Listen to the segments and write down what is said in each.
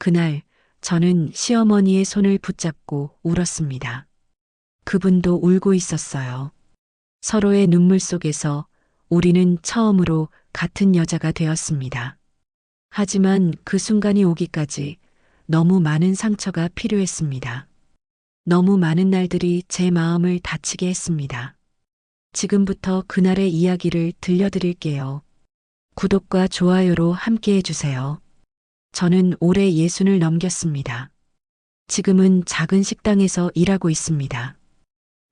그날 저는 시어머니의 손을 붙잡고 울었습니다. 그분도 울고 있었어요. 서로의 눈물 속에서 우리는 처음으로 같은 여자가 되었습니다. 하지만 그 순간이 오기까지 너무 많은 상처가 필요했습니다. 너무 많은 날들이 제 마음을 다치게 했습니다. 지금부터 그날의 이야기를 들려드릴게요. 구독과 좋아요로 함께 해주세요. 저는 올해 예순을 넘겼습니다. 지금은 작은 식당에서 일하고 있습니다.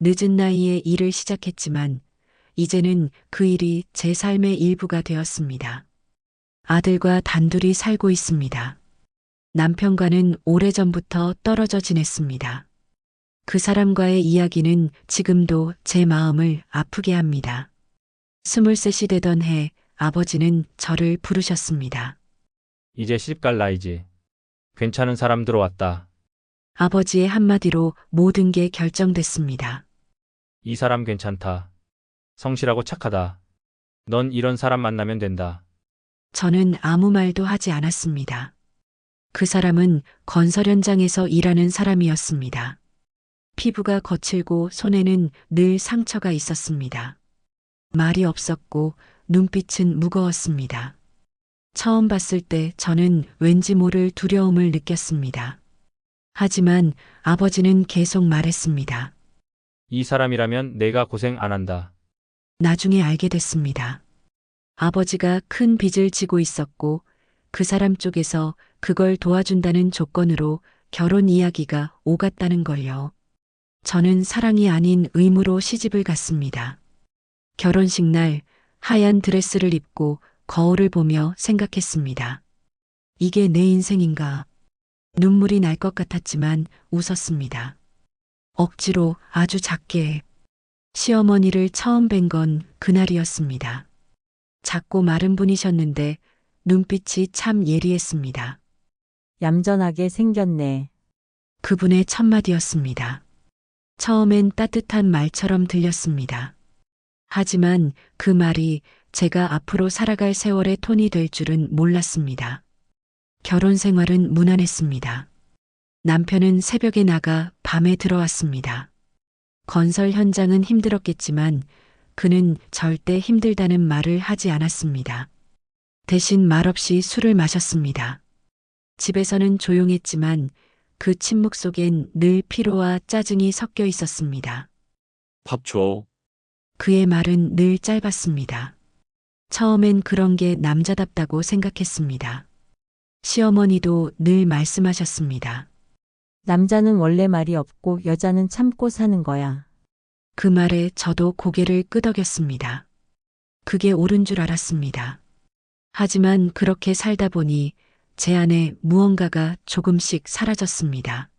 늦은 나이에 일을 시작했지만 이제는 그 일이 제 삶의 일부가 되었습니다. 아들과 단둘이 살고 있습니다. 남편과는 오래전부터 떨어져 지냈습니다. 그 사람과의 이야기는 지금도 제 마음을 아프게 합니다. 스물셋이 되던 해 아버지는 저를 부르셨습니다. 이제 시집갈 나이지. 괜찮은 사람 들어왔다. 아버지의 한마디로 모든 게 결정됐습니다. 이 사람 괜찮다. 성실하고 착하다. 넌 이런 사람 만나면 된다. 저는 아무 말도 하지 않았습니다. 그 사람은 건설 현장에서 일하는 사람이었습니다. 피부가 거칠고 손에는 늘 상처가 있었습니다. 말이 없었고 눈빛은 무거웠습니다. 처음 봤을 때 저는 왠지 모를 두려움을 느꼈습니다. 하지만 아버지는 계속 말했습니다. 이 사람이라면 내가 고생 안 한다. 나중에 알게 됐습니다. 아버지가 큰 빚을 지고 있었고 그 사람 쪽에서 그걸 도와준다는 조건으로 결혼 이야기가 오갔다는 걸요. 저는 사랑이 아닌 의무로 시집을 갔습니다. 결혼식 날 하얀 드레스를 입고 거울을 보며 생각했습니다. 이게 내 인생인가? 눈물이 날 것 같았지만 웃었습니다. 억지로 아주 작게 시어머니를 처음 뵌 건 그날이었습니다. 작고 마른 분이셨는데 눈빛이 참 예리했습니다. 얌전하게 생겼네. 그분의 첫마디였습니다. 처음엔 따뜻한 말처럼 들렸습니다. 하지만 그 말이 제가 앞으로 살아갈 세월의 톤이 될 줄은 몰랐습니다. 결혼 생활은 무난했습니다. 남편은 새벽에 나가 밤에 들어왔습니다. 건설 현장은 힘들었겠지만 그는 절대 힘들다는 말을 하지 않았습니다. 대신 말없이 술을 마셨습니다. 집에서는 조용했지만 그 침묵 속엔 늘 피로와 짜증이 섞여 있었습니다. 밥 줘. 그의 말은 늘 짧았습니다. 처음엔 그런 게 남자답다고 생각했습니다. 시어머니도 늘 말씀하셨습니다. 남자는 원래 말이 없고 여자는 참고 사는 거야. 그 말에 저도 고개를 끄덕였습니다. 그게 옳은 줄 알았습니다. 하지만 그렇게 살다 보니 제 안에 무언가가 조금씩 사라졌습니다.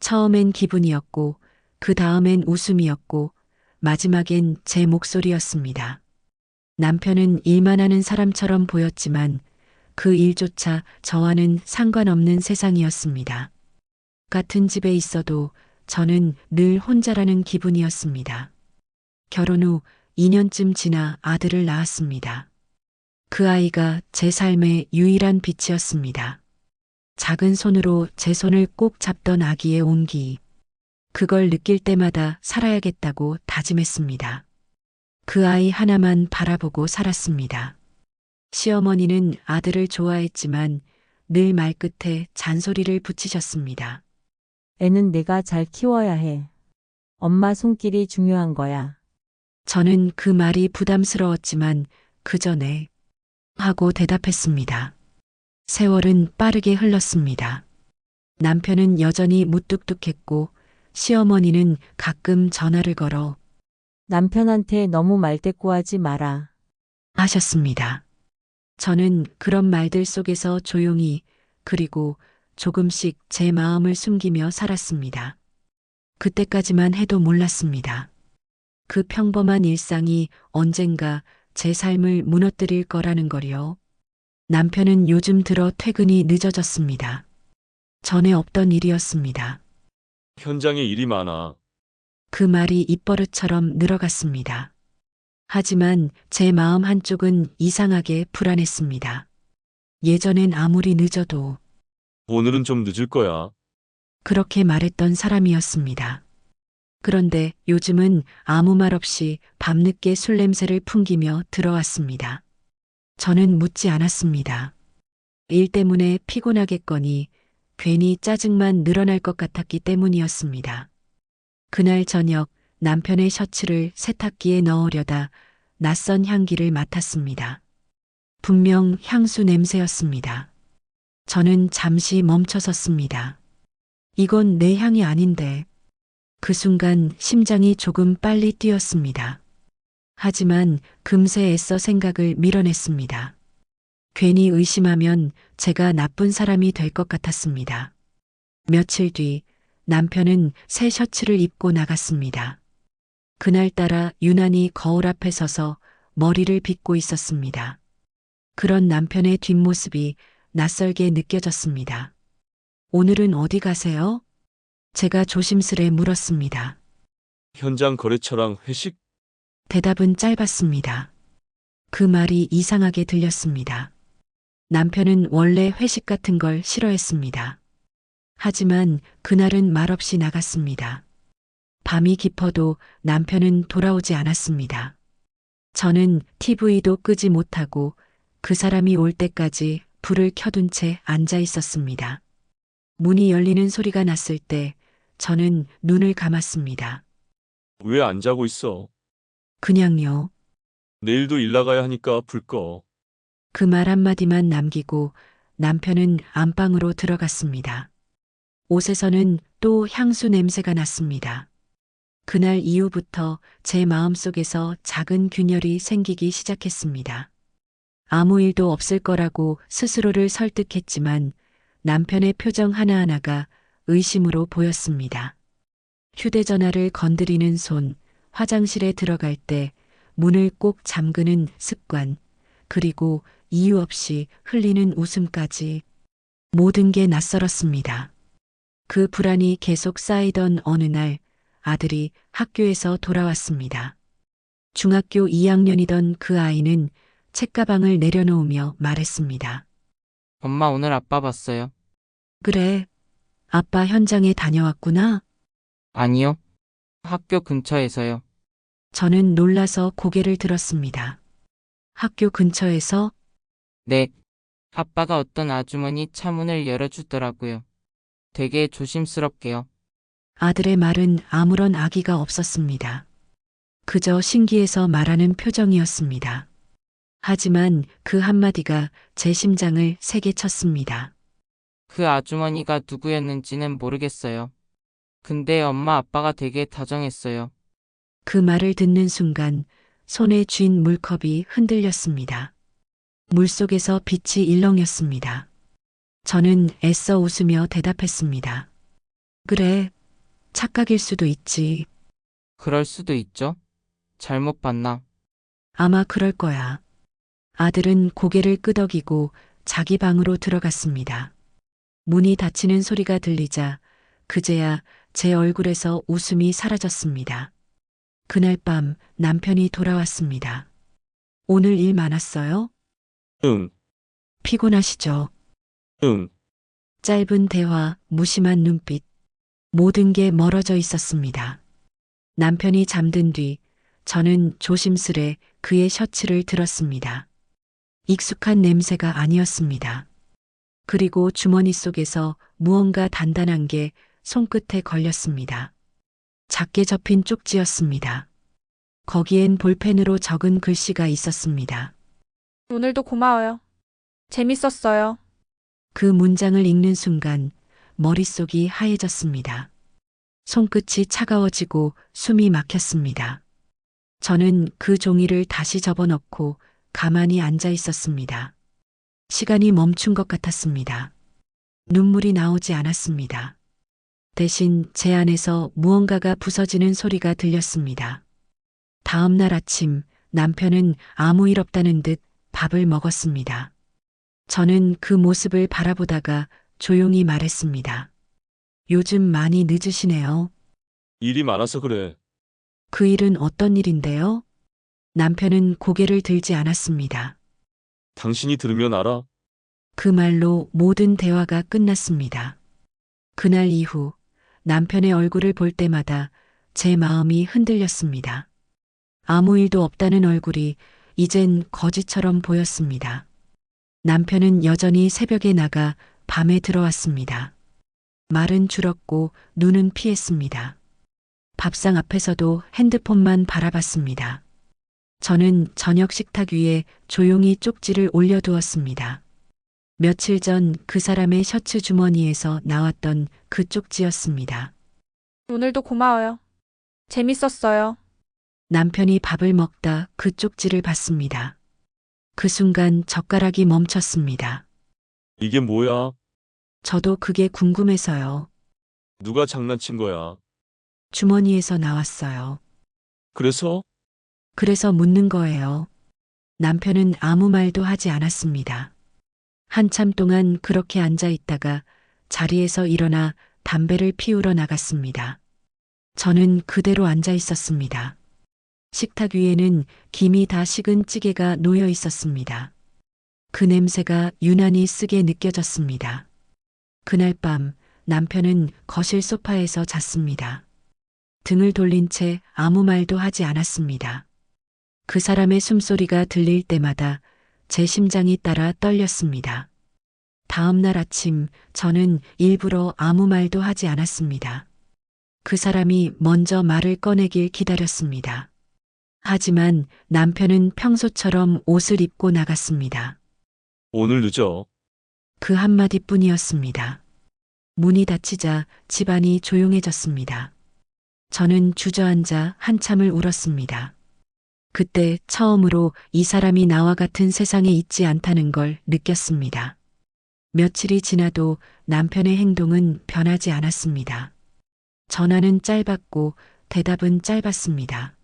처음엔 기분이었고, 그 다음엔 웃음이었고, 마지막엔 제 목소리였습니다. 남편은 일만 하는 사람처럼 보였지만 그 일조차 저와는 상관없는 세상이었습니다. 같은 집에 있어도 저는 늘 혼자라는 기분이었습니다. 결혼 후 2년쯤 지나 아들을 낳았습니다. 그 아이가 제 삶의 유일한 빛이었습니다. 작은 손으로 제 손을 꼭 잡던 아기의 온기. 그걸 느낄 때마다 살아야겠다고 다짐했습니다. 그 아이 하나만 바라보고 살았습니다. 시어머니는 아들을 좋아했지만 늘 말끝에 잔소리를 붙이셨습니다. 애는 내가 잘 키워야 해. 엄마 손길이 중요한 거야. 저는 그 말이 부담스러웠지만 그 전에 하고 대답했습니다. 세월은 빠르게 흘렀습니다. 남편은 여전히 무뚝뚝했고 시어머니는 가끔 전화를 걸어 남편한테 너무 말대꾸하지 마라. 하셨습니다. 저는 그런 말들 속에서 조용히 그리고 조금씩 제 마음을 숨기며 살았습니다. 그때까지만 해도 몰랐습니다. 그 평범한 일상이 언젠가 제 삶을 무너뜨릴 거라는 거리요. 남편은 요즘 들어 퇴근이 늦어졌습니다. 전에 없던 일이었습니다. 현장에 일이 많아. 그 말이 입버릇처럼 늘어갔습니다. 하지만 제 마음 한쪽은 이상하게 불안했습니다. 예전엔 아무리 늦어도 오늘은 좀 늦을 거야. 그렇게 말했던 사람이었습니다. 그런데 요즘은 아무 말 없이 밤늦게 술 냄새를 풍기며 들어왔습니다. 저는 묻지 않았습니다. 일 때문에 피곤하겠거니 괜히 짜증만 늘어날 것 같았기 때문이었습니다. 그날 저녁 남편의 셔츠를 세탁기에 넣으려다 낯선 향기를 맡았습니다. 분명 향수 냄새였습니다. 저는 잠시 멈춰섰습니다. 이건 내 향이 아닌데. 그 순간 심장이 조금 빨리 뛰었습니다. 하지만 금세 애써 생각을 밀어냈습니다. 괜히 의심하면 제가 나쁜 사람이 될 것 같았습니다. 며칠 뒤 남편은 새 셔츠를 입고 나갔습니다. 그날따라 유난히 거울 앞에 서서 머리를 빗고 있었습니다. 그런 남편의 뒷모습이 낯설게 느껴졌습니다. 오늘은 어디 가세요? 제가 조심스레 물었습니다. 현장 거래처랑 회식? 대답은 짧았습니다. 그 말이 이상하게 들렸습니다. 남편은 원래 회식 같은 걸 싫어했습니다. 하지만 그날은 말없이 나갔습니다. 밤이 깊어도 남편은 돌아오지 않았습니다. 저는 TV도 끄지 못하고 그 사람이 올 때까지 불을 켜둔 채 앉아 있었습니다. 문이 열리는 소리가 났을 때 저는 눈을 감았습니다. 왜 안 자고 있어? 그냥요. 내일도 일 나가야 하니까 불 꺼. 그 말 한마디만 남기고 남편은 안방으로 들어갔습니다. 옷에서는 또 향수 냄새가 났습니다. 그날 이후부터 제 마음속에서 작은 균열이 생기기 시작했습니다. 아무 일도 없을 거라고 스스로를 설득했지만 남편의 표정 하나하나가 의심으로 보였습니다. 휴대전화를 건드리는 손, 화장실에 들어갈 때 문을 꼭 잠그는 습관, 그리고 이유 없이 흘리는 웃음까지 모든 게 낯설었습니다. 그 불안이 계속 쌓이던 어느 날 아들이 학교에서 돌아왔습니다. 중학교 2학년이던 그 아이는 책가방을 내려놓으며 말했습니다. 엄마 오늘 아빠 봤어요? 그래. 아빠 현장에 다녀왔구나. 아니요. 학교 근처에서요. 저는 놀라서 고개를 들었습니다. 학교 근처에서 네. 아빠가 어떤 아주머니 차문을 열어주더라고요. 되게 조심스럽게요. 아들의 말은 아무런 악의가 없었습니다. 그저 신기해서 말하는 표정이었습니다. 하지만 그 한마디가 제 심장을 세게 쳤습니다. 그 아주머니가 누구였는지는 모르겠어요. 근데 엄마 아빠가 되게 다정했어요. 그 말을 듣는 순간 손에 쥔 물컵이 흔들렸습니다. 물속에서 빛이 일렁였습니다. 저는 애써 웃으며 대답했습니다. 그래, 착각일 수도 있지. 그럴 수도 있죠? 잘못 봤나? 아마 그럴 거야. 아들은 고개를 끄덕이고 자기 방으로 들어갔습니다. 문이 닫히는 소리가 들리자 그제야 제 얼굴에서 웃음이 사라졌습니다. 그날 밤 남편이 돌아왔습니다. 오늘 일 많았어요? 응, 피곤하시죠? 응. 짧은 대화, 무심한 눈빛. 모든 게 멀어져 있었습니다. 남편이 잠든 뒤 저는 조심스레 그의 셔츠를 들었습니다. 익숙한 냄새가 아니었습니다. 그리고 주머니 속에서 무언가 단단한 게 손끝에 걸렸습니다. 작게 접힌 쪽지였습니다. 거기엔 볼펜으로 적은 글씨가 있었습니다. 오늘도 고마워요. 재밌었어요. 그 문장을 읽는 순간 머릿속이 하얘졌습니다. 손끝이 차가워지고 숨이 막혔습니다. 저는 그 종이를 다시 접어넣고 가만히 앉아 있었습니다. 시간이 멈춘 것 같았습니다. 눈물이 나오지 않았습니다. 대신 제 안에서 무언가가 부서지는 소리가 들렸습니다. 다음 날 아침 남편은 아무 일 없다는 듯 밥을 먹었습니다. 저는 그 모습을 바라보다가 조용히 말했습니다. 요즘 많이 늦으시네요. 일이 많아서 그래. 그 일은 어떤 일인데요? 남편은 고개를 들지 않았습니다. 당신이 들으면 알아. 그 말로 모든 대화가 끝났습니다. 그날 이후 남편의 얼굴을 볼 때마다 제 마음이 흔들렸습니다. 아무 일도 없다는 얼굴이 이젠 거지처럼 보였습니다. 남편은 여전히 새벽에 나가 밤에 들어왔습니다. 말은 줄었고 눈은 피했습니다. 밥상 앞에서도 핸드폰만 바라봤습니다. 저는 저녁 식탁 위에 조용히 쪽지를 올려두었습니다. 며칠 전 그 사람의 셔츠 주머니에서 나왔던 그 쪽지였습니다. 오늘도 고마워요. 재밌었어요. 남편이 밥을 먹다 그 쪽지를 봤습니다. 그 순간 젓가락이 멈췄습니다. 이게 뭐야? 저도 그게 궁금해서요. 누가 장난친 거야? 주머니에서 나왔어요. 그래서? 그래서 묻는 거예요. 남편은 아무 말도 하지 않았습니다. 한참 동안 그렇게 앉아 있다가 자리에서 일어나 담배를 피우러 나갔습니다. 저는 그대로 앉아 있었습니다. 식탁 위에는 김이 다 식은 찌개가 놓여 있었습니다. 그 냄새가 유난히 쓰게 느껴졌습니다. 그날 밤 남편은 거실 소파에서 잤습니다. 등을 돌린 채 아무 말도 하지 않았습니다. 그 사람의 숨소리가 들릴 때마다 제 심장이 따라 떨렸습니다. 다음 날 아침 저는 일부러 아무 말도 하지 않았습니다. 그 사람이 먼저 말을 꺼내길 기다렸습니다. 하지만 남편은 평소처럼 옷을 입고 나갔습니다. 오늘 늦어. 그 한마디 뿐이었습니다. 문이 닫히자 집안이 조용해졌습니다. 저는 주저앉아 한참을 울었습니다. 그때 처음으로 이 사람이 나와 같은 세상에 있지 않다는 걸 느꼈습니다. 며칠이 지나도 남편의 행동은 변하지 않았습니다. 전화는 짧았고 대답은 짧았습니다.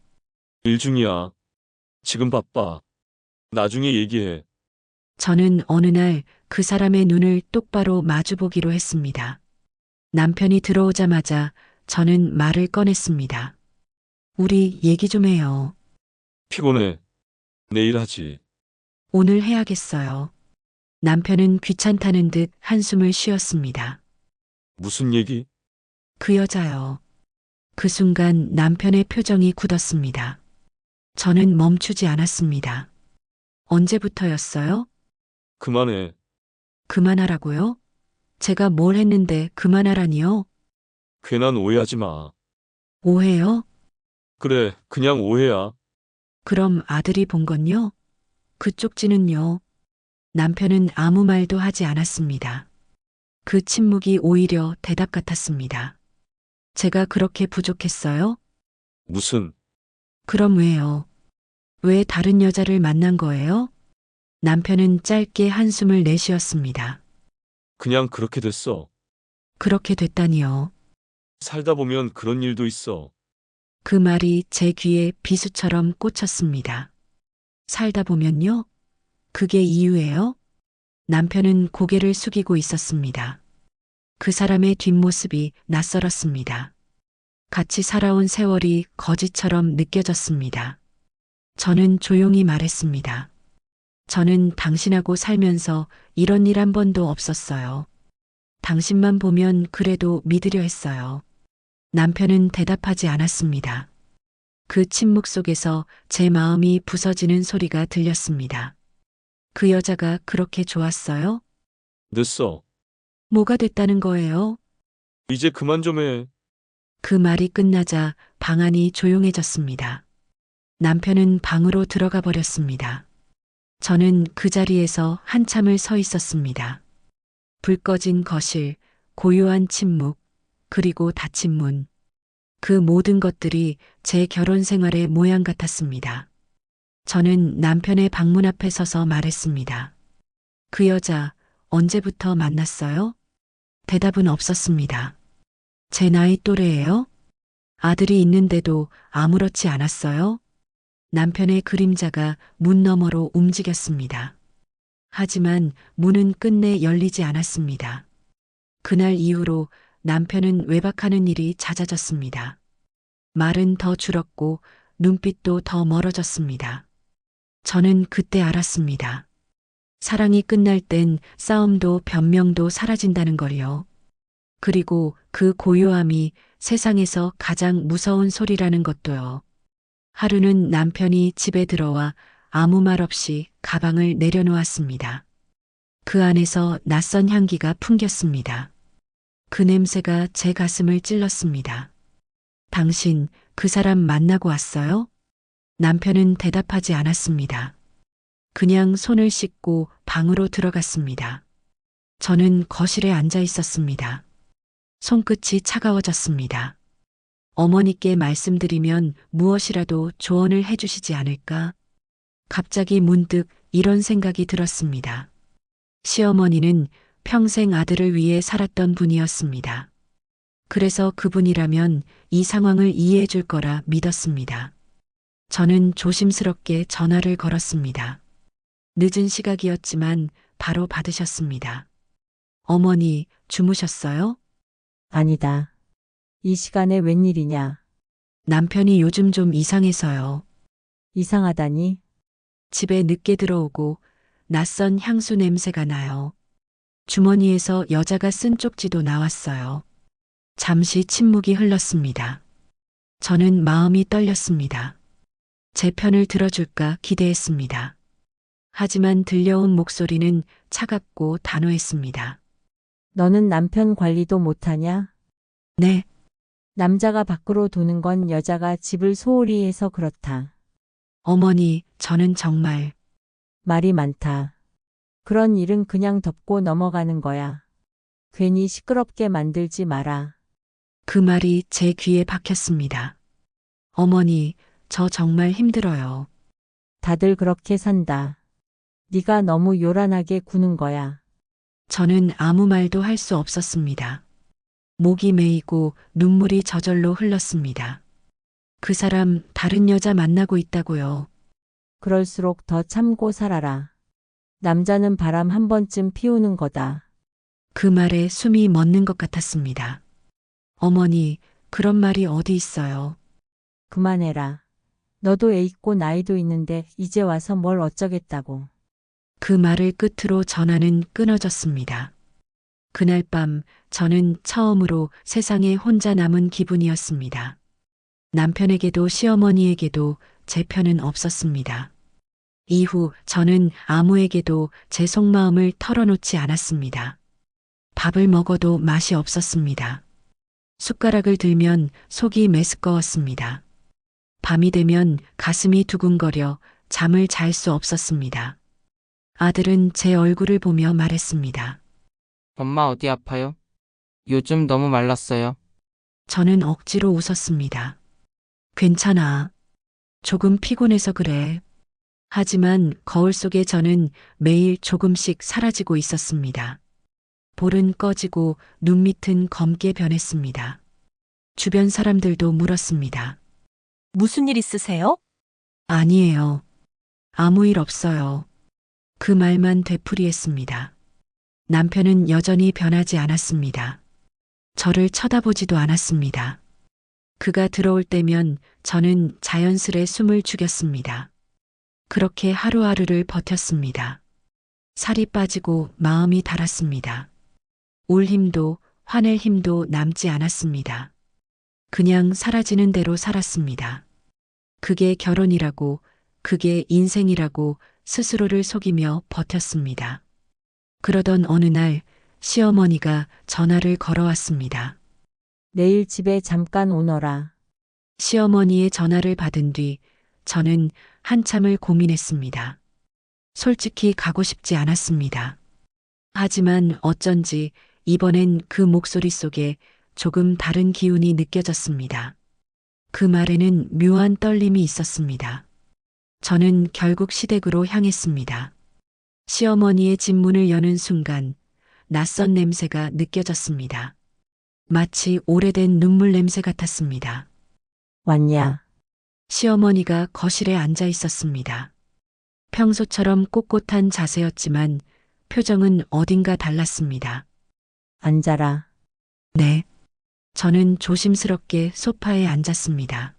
일 중이야. 지금 바빠. 나중에 얘기해. 저는 어느 날 그 사람의 눈을 똑바로 마주보기로 했습니다. 남편이 들어오자마자 저는 말을 꺼냈습니다. 우리 얘기 좀 해요. 피곤해. 내일 하지. 오늘 해야겠어요. 남편은 귀찮다는 듯 한숨을 쉬었습니다. 무슨 얘기? 그 여자요. 그 순간 남편의 표정이 굳었습니다. 저는 멈추지 않았습니다. 언제부터였어요? 그만해. 그만하라고요? 제가 뭘 했는데 그만하라니요? 괜한 오해하지 마. 오해요? 그래, 그냥 오해야. 그럼 아들이 본 건요? 그 쪽지는요? 남편은 아무 말도 하지 않았습니다. 그 침묵이 오히려 대답 같았습니다. 제가 그렇게 부족했어요? 무슨, 그럼 왜요? 왜 다른 여자를 만난 거예요? 남편은 짧게 한숨을 내쉬었습니다. 그냥 그렇게 됐어. 그렇게 됐다니요. 살다 보면 그런 일도 있어. 그 말이 제 귀에 비수처럼 꽂혔습니다. 살다 보면요? 그게 이유예요? 남편은 고개를 숙이고 있었습니다. 그 사람의 뒷모습이 낯설었습니다. 같이 살아온 세월이 거지처럼 느껴졌습니다. 저는 조용히 말했습니다. 저는 당신하고 살면서 이런 일 한 번도 없었어요. 당신만 보면 그래도 믿으려 했어요. 남편은 대답하지 않았습니다. 그 침묵 속에서 제 마음이 부서지는 소리가 들렸습니다. 그 여자가 그렇게 좋았어요? 됐어. 뭐가 됐다는 거예요? 이제 그만 좀 해. 그 말이 끝나자 방 안이 조용해졌습니다. 남편은 방으로 들어가 버렸습니다. 저는 그 자리에서 한참을 서 있었습니다. 불 꺼진 거실, 고요한 침묵, 그리고 닫힌 문. 그 모든 것들이 제 결혼 생활의 모양 같았습니다. 저는 남편의 방문 앞에 서서 말했습니다. 그 여자 언제부터 만났어요? 대답은 없었습니다. 제 나이 또래예요? 아들이 있는데도 아무렇지 않았어요? 남편의 그림자가 문 너머로 움직였습니다. 하지만 문은 끝내 열리지 않았습니다. 그날 이후로 남편은 외박하는 일이 잦아졌습니다. 말은 더 줄었고 눈빛도 더 멀어졌습니다. 저는 그때 알았습니다. 사랑이 끝날 땐 싸움도 변명도 사라진다는 걸요. 그리고 그 고요함이 세상에서 가장 무서운 소리라는 것도요. 하루는 남편이 집에 들어와 아무 말 없이 가방을 내려놓았습니다. 그 안에서 낯선 향기가 풍겼습니다. 그 냄새가 제 가슴을 찔렀습니다. 당신 그 사람 만나고 왔어요? 남편은 대답하지 않았습니다. 그냥 손을 씻고 방으로 들어갔습니다. 저는 거실에 앉아 있었습니다. 손끝이 차가워졌습니다. 어머니께 말씀드리면 무엇이라도 조언을 해주시지 않을까? 갑자기 문득 이런 생각이 들었습니다. 시어머니는 평생 아들을 위해 살았던 분이었습니다. 그래서 그분이라면 이 상황을 이해해 줄 거라 믿었습니다. 저는 조심스럽게 전화를 걸었습니다. 늦은 시각이었지만 바로 받으셨습니다. 어머니, 주무셨어요? 아니다. 이 시간에 웬일이냐? 남편이 요즘 좀 이상해서요. 이상하다니? 집에 늦게 들어오고 낯선 향수 냄새가 나요. 주머니에서 여자가 쓴 쪽지도 나왔어요. 잠시 침묵이 흘렀습니다. 저는 마음이 떨렸습니다. 제 편을 들어줄까 기대했습니다. 하지만 들려온 목소리는 차갑고 단호했습니다. 너는 남편 관리도 못하냐? 네, 남자가 밖으로 도는 건 여자가 집을 소홀히 해서 그렇다. 어머니, 저는 정말 말이 많다. 그런 일은 그냥 덮고 넘어가는 거야. 괜히 시끄럽게 만들지 마라. 그 말이 제 귀에 박혔습니다. 어머니, 저 정말 힘들어요. 다들 그렇게 산다. 네가 너무 요란하게 구는 거야. 저는 아무 말도 할 수 없었습니다. 목이 메이고 눈물이 저절로 흘렀습니다. 그 사람 다른 여자 만나고 있다고요. 그럴수록 더 참고 살아라. 남자는 바람 한 번쯤 피우는 거다. 그 말에 숨이 멎는 것 같았습니다. 어머니, 그런 말이 어디 있어요? 그만해라. 너도 애 있고 나이도 있는데 이제 와서 뭘 어쩌겠다고. 그 말을 끝으로 전화는 끊어졌습니다. 그날 밤 저는 처음으로 세상에 혼자 남은 기분이었습니다. 남편에게도 시어머니에게도 제 편은 없었습니다. 이후 저는 아무에게도 제 속마음을 털어놓지 않았습니다. 밥을 먹어도 맛이 없었습니다. 숟가락을 들면 속이 메스꺼웠습니다. 밤이 되면 가슴이 두근거려 잠을 잘 수 없었습니다. 아들은 제 얼굴을 보며 말했습니다. 엄마 어디 아파요? 요즘 너무 말랐어요. 저는 억지로 웃었습니다. 괜찮아. 조금 피곤해서 그래. 하지만 거울 속에 저는 매일 조금씩 사라지고 있었습니다. 볼은 꺼지고 눈 밑은 검게 변했습니다. 주변 사람들도 물었습니다. 무슨 일 있으세요? 아니에요. 아무 일 없어요. 그 말만 되풀이했습니다. 남편은 여전히 변하지 않았습니다. 저를 쳐다보지도 않았습니다. 그가 들어올 때면 저는 자연스레 숨을 죽였습니다. 그렇게 하루하루를 버텼습니다. 살이 빠지고 마음이 달았습니다. 울 힘도 화낼 힘도 남지 않았습니다. 그냥 사라지는 대로 살았습니다. 그게 결혼이라고, 그게 인생이라고 스스로를 속이며 버텼습니다. 그러던 어느 날 시어머니가 전화를 걸어왔습니다. 내일 집에 잠깐 오너라. 시어머니의 전화를 받은 뒤 저는 한참을 고민했습니다. 솔직히 가고 싶지 않았습니다. 하지만 어쩐지 이번엔 그 목소리 속에 조금 다른 기운이 느껴졌습니다. 그 말에는 묘한 떨림이 있었습니다. 저는 결국 시댁으로 향했습니다. 시어머니의 집 문을 여는 순간 낯선 냄새가 느껴졌습니다. 마치 오래된 눈물 냄새 같았습니다. 왔냐? 시어머니가 거실에 앉아 있었습니다. 평소처럼 꼿꼿한 자세였지만 표정은 어딘가 달랐습니다. 앉아라. 네. 저는 조심스럽게 소파에 앉았습니다.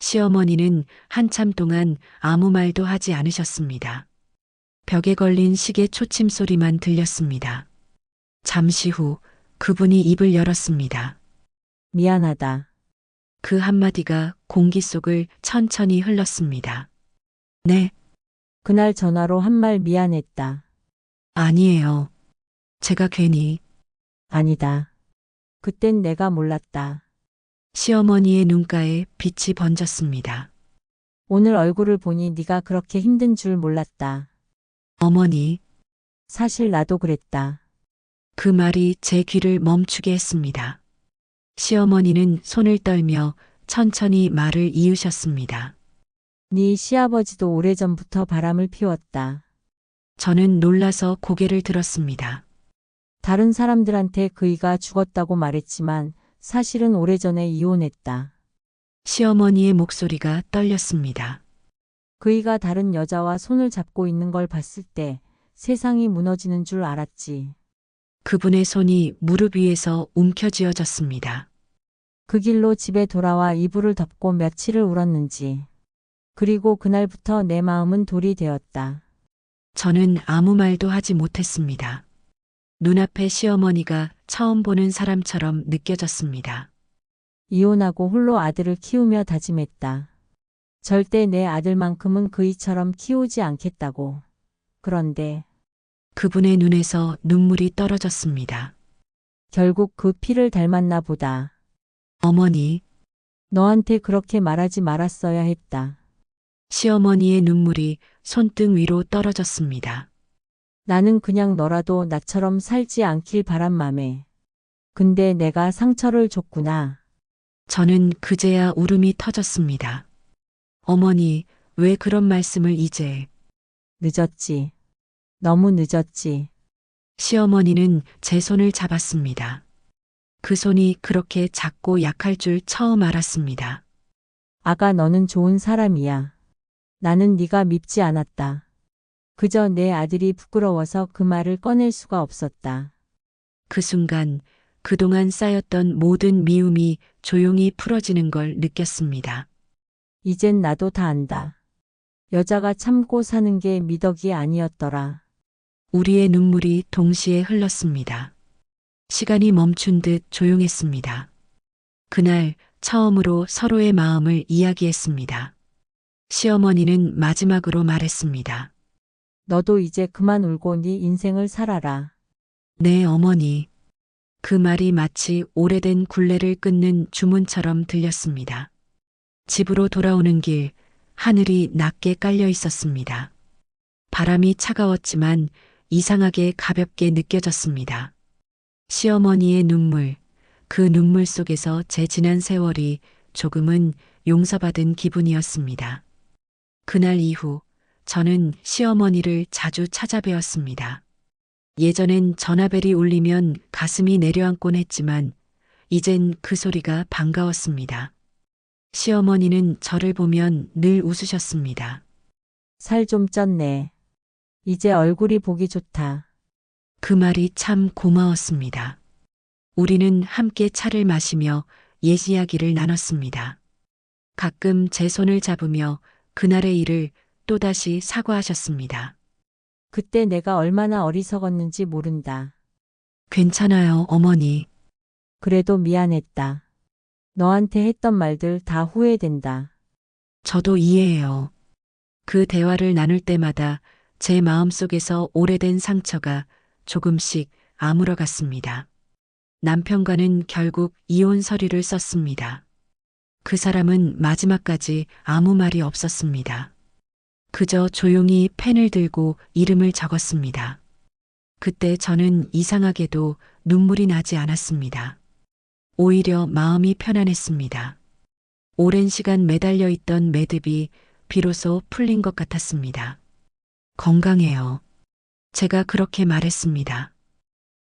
시어머니는 한참 동안 아무 말도 하지 않으셨습니다. 벽에 걸린 시계 초침 소리만 들렸습니다. 잠시 후 그분이 입을 열었습니다. 미안하다. 그 한마디가 공기 속을 천천히 흘렀습니다. 네, 그날 전화로 한 말 미안했다. 아니에요. 제가 괜히 아니다. 그땐 내가 몰랐다. 시어머니의 눈가에 빛이 번졌습니다. 오늘 얼굴을 보니 네가 그렇게 힘든 줄 몰랐다. 어머니, 사실 나도 그랬다. 그 말이 제 귀를 멈추게 했습니다. 시어머니는 손을 떨며 천천히 말을 이으셨습니다. 네 시아버지도 오래전부터 바람을 피웠다. 저는 놀라서 고개를 들었습니다. 다른 사람들한테 그이가 죽었다고 말했지만 사실은 오래전에 이혼했다. 시어머니의 목소리가 떨렸습니다. 그이가 다른 여자와 손을 잡고 있는 걸 봤을 때 세상이 무너지는 줄 알았지. 그분의 손이 무릎 위에서 움켜쥐어졌습니다. 그 길로 집에 돌아와 이불을 덮고 며칠을 울었는지. 그리고 그날부터 내 마음은 돌이 되었다. 저는 아무 말도 하지 못했습니다. 눈앞에 시어머니가 처음 보는 사람처럼 느껴졌습니다. 이혼하고 홀로 아들을 키우며 다짐했다. 절대 내 아들만큼은 그이처럼 키우지 않겠다고. 그런데 그분의 눈에서 눈물이 떨어졌습니다. 결국 그 피를 닮았나 보다. 어머니, 너한테 그렇게 말하지 말았어야 했다. 시어머니의 눈물이 손등 위로 떨어졌습니다. 나는 그냥 너라도 나처럼 살지 않길 바란 맘에. 근데 내가 상처를 줬구나. 저는 그제야 울음이 터졌습니다. 어머니, 왜 그런 말씀을 이제? 늦었지. 너무 늦었지. 시어머니는 제 손을 잡았습니다. 그 손이 그렇게 작고 약할 줄 처음 알았습니다. 아가 너는 좋은 사람이야. 나는 네가 밉지 않았다. 그저 내 아들이 부끄러워서 그 말을 꺼낼 수가 없었다. 그 순간 그동안 쌓였던 모든 미움이 조용히 풀어지는 걸 느꼈습니다. 이젠 나도 다 안다. 여자가 참고 사는 게 미덕이 아니었더라. 우리의 눈물이 동시에 흘렀습니다. 시간이 멈춘 듯 조용했습니다. 그날 처음으로 서로의 마음을 이야기했습니다. 시어머니는 마지막으로 말했습니다. 너도 이제 그만 울고 네 인생을 살아라. 네, 어머니. 그 말이 마치 오래된 굴레를 끊는 주문처럼 들렸습니다. 집으로 돌아오는 길, 하늘이 낮게 깔려 있었습니다. 바람이 차가웠지만 이상하게 가볍게 느껴졌습니다. 시어머니의 눈물, 그 눈물 속에서 제 지난 세월이 조금은 용서받은 기분이었습니다. 그날 이후 저는 시어머니를 자주 찾아뵈었습니다. 예전엔 전화벨이 울리면 가슴이 내려앉곤 했지만 이젠 그 소리가 반가웠습니다. 시어머니는 저를 보면 늘 웃으셨습니다. 살 좀 쪘네. 이제 얼굴이 보기 좋다. 그 말이 참 고마웠습니다. 우리는 함께 차를 마시며 옛 이야기를 나눴습니다. 가끔 제 손을 잡으며 그날의 일을 또다시 사과하셨습니다. 그때 내가 얼마나 어리석었는지 모른다. 괜찮아요, 어머니. 그래도 미안했다. 너한테 했던 말들 다 후회된다. 저도 이해해요. 그 대화를 나눌 때마다 제 마음 속에서 오래된 상처가 조금씩 아물어갔습니다. 남편과는 결국 이혼 서류를 썼습니다. 그 사람은 마지막까지 아무 말이 없었습니다. 그저 조용히 펜을 들고 이름을 적었습니다. 그때 저는 이상하게도 눈물이 나지 않았습니다. 오히려 마음이 편안했습니다. 오랜 시간 매달려 있던 매듭이 비로소 풀린 것 같았습니다. 건강해요. 제가 그렇게 말했습니다.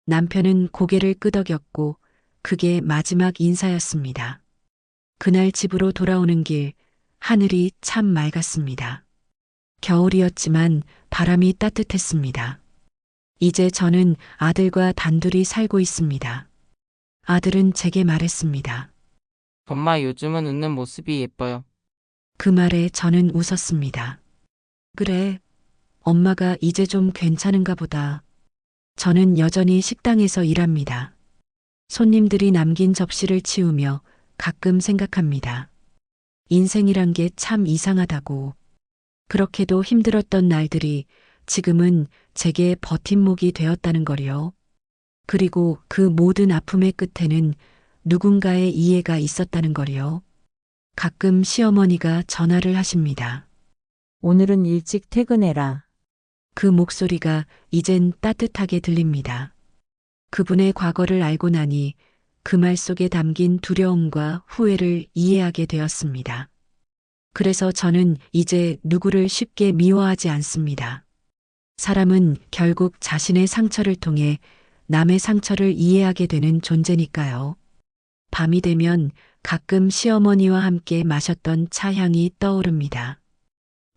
남편은 고개를 끄덕였고 그게 마지막 인사였습니다. 그날 집으로 돌아오는 길 하늘이 참 맑았습니다. 겨울이었지만 바람이 따뜻했습니다. 이제 저는 아들과 단둘이 살고 있습니다. 아들은 제게 말했습니다. 엄마 요즘은 웃는 모습이 예뻐요. 그 말에 저는 웃었습니다. 그래, 엄마가 이제 좀 괜찮은가 보다. 저는 여전히 식당에서 일합니다. 손님들이 남긴 접시를 치우며 가끔 생각합니다. 인생이란 게 참 이상하다고. 그렇게도 힘들었던 날들이 지금은 제게 버팀목이 되었다는 거리요. 그리고 그 모든 아픔의 끝에는 누군가의 이해가 있었다는 거리요. 가끔 시어머니가 전화를 하십니다. 오늘은 일찍 퇴근해라. 그 목소리가 이젠 따뜻하게 들립니다. 그분의 과거를 알고 나니 그 말 속에 담긴 두려움과 후회를 이해하게 되었습니다. 그래서 저는 이제 누구를 쉽게 미워하지 않습니다. 사람은 결국 자신의 상처를 통해 남의 상처를 이해하게 되는 존재니까요. 밤이 되면 가끔 시어머니와 함께 마셨던 차 향이 떠오릅니다.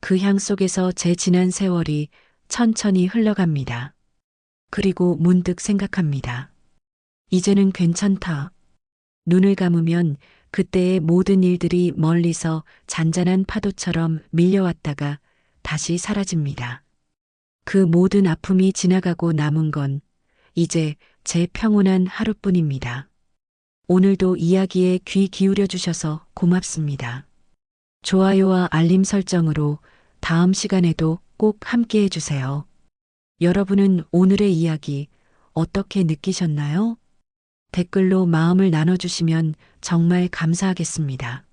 그 향 속에서 제 지난 세월이 천천히 흘러갑니다. 그리고 문득 생각합니다. 이제는 괜찮다. 눈을 감으면 그때의 모든 일들이 멀리서 잔잔한 파도처럼 밀려왔다가 다시 사라집니다. 그 모든 아픔이 지나가고 남은 건 이제 제 평온한 하루뿐입니다. 오늘도 이야기에 귀 기울여 주셔서 고맙습니다. 좋아요와 알림 설정으로 다음 시간에도 꼭 함께 해주세요. 여러분은 오늘의 이야기 어떻게 느끼셨나요? 댓글로 마음을 나눠주시면 정말 감사하겠습니다.